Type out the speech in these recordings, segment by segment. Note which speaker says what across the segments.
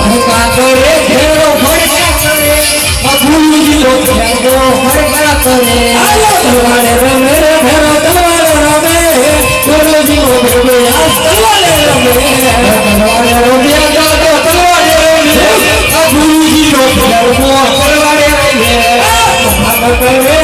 Speaker 1: ভোকা করে খেলো ভরে করে অধুলি লোক খেলো ভরে করে তোমার রঙে ভরে তোমার রঙে তোর জীব ভেবে আসলে রঙে তোমার রঙে জগত তোমার রঙে অধুলি লোক খেলো ভরে করে তোমার রঙে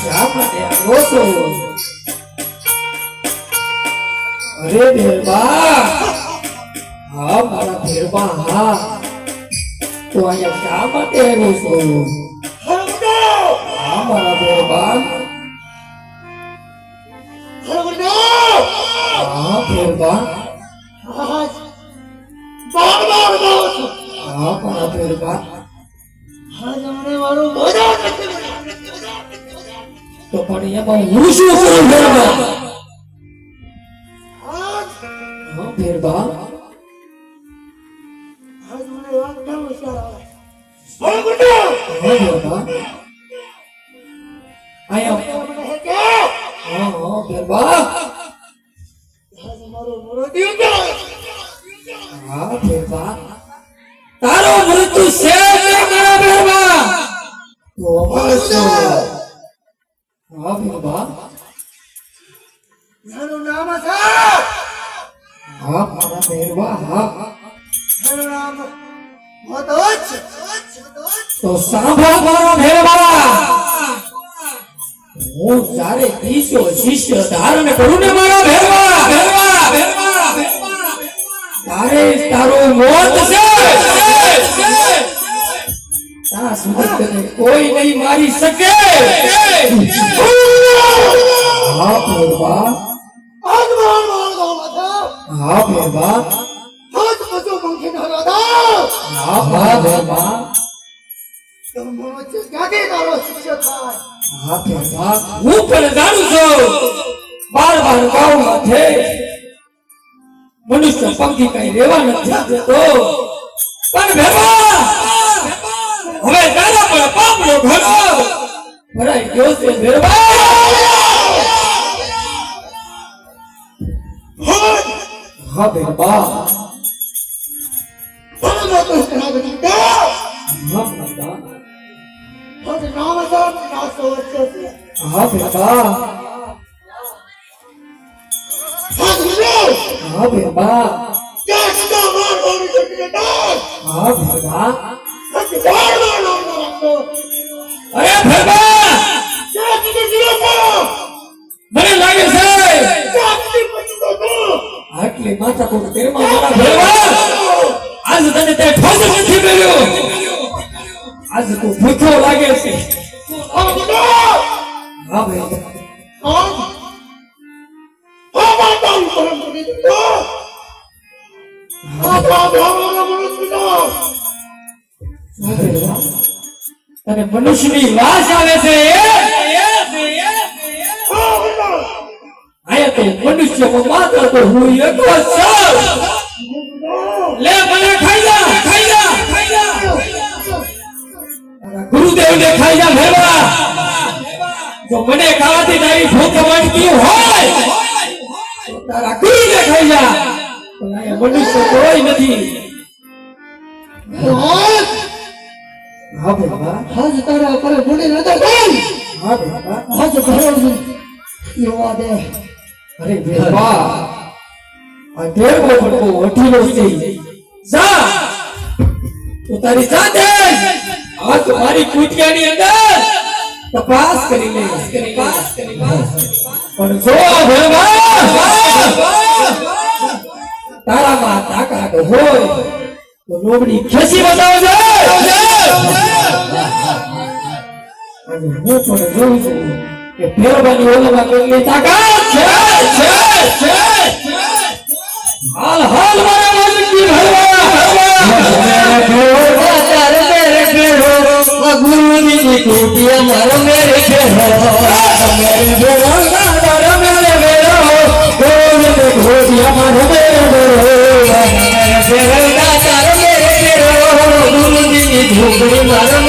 Speaker 1: શા માટે આવ્યો છો અરે દેવા હા મારા ભેરબા હા તું અહીંયા શા માટે આવ્યો હા મારા ભેરબા ભેરબા ભેરબા તો પણ એમાં હું શું કરું ભેરબા હા ભેરબા તારો મૃત્યુ છે મારા ભેરબા તો અમારે શું હા ભેરબા હા મારા ભેરબા હા તો સાંભળો મારો ભેરબા હું જ્યારે ઈશો શિષ્ય ધારણ કરું ને મારા ભેરવા ભેરવા ભેરવા ભેરબા તારે તારું મોત છે. ત્યાં સુધી તને કોઈ નહીં મારી શકે હા ભેરબા હા ભેરબા હા હા ભેરબા હા ભેરબા હું પણ જાણું છું બાર બાર ગાઉમાં છે મનુષ્ય પંખી કઈ રેવા નથી દેતો પણ ભેરબા હવે તારા પર પાપનો ઘડો ભરાઈ ગયો છે ભેરબા હા ભેરબા હા ભેરબા હા ભેરબા હા ભેરબા હા ભેરબા અરે ભેરબા મને લાગે છે આટલી માથા કોટ તેરમાં મારા ભેરબા આજ તને તે ઠોસ નથી મળ્યો આજ તું ભૂખો લાગે છે હા ભેરબા હા ભેરબા તને મનુષ્યની લાશ આવે છે. મનુષ્ય મને ખાવાથી તારી ભૂખ હોય તારા ખાઈ જા. મનુષ્ય કોઈ નથી. હા બાબા
Speaker 2: હાજ તારા પર મને નજર દઈ
Speaker 1: હા ભેરબા
Speaker 2: હાજ ભરો દે
Speaker 1: અરે અઠીલો છે. જા. તું તારી જાતે આ તો મારી કુટિયાની અંદર. તપાસ કરી લે. તપાસ કરી પણ જો ભેરબા તારામાં તાકાત હોય લોબડી ખેંચી બતાવજે. હું પણ જોઉં છું કે ભેરવાની ઓલામાં કેટલી તાકાત છે છે છે હાલ હાલ મારા માલિકની ભરવા મેરે ભેરો દાદા મેરે ભેરો ગોવિંદ ઘોડિયા મારો મેરે ભેરો મેરે ભેરો દાદા મેરે ભેરો ગોવિંદ ઘોડિયા મારો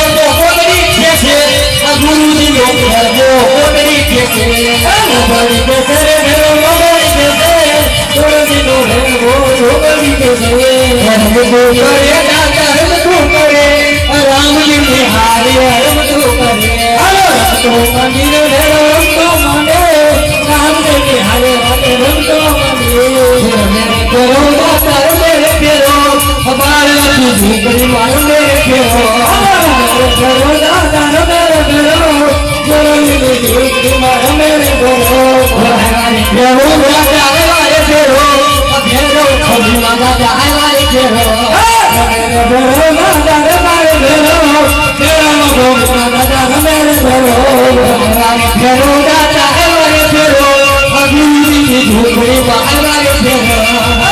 Speaker 1: ઝૂંપડી બહાર લાગે છે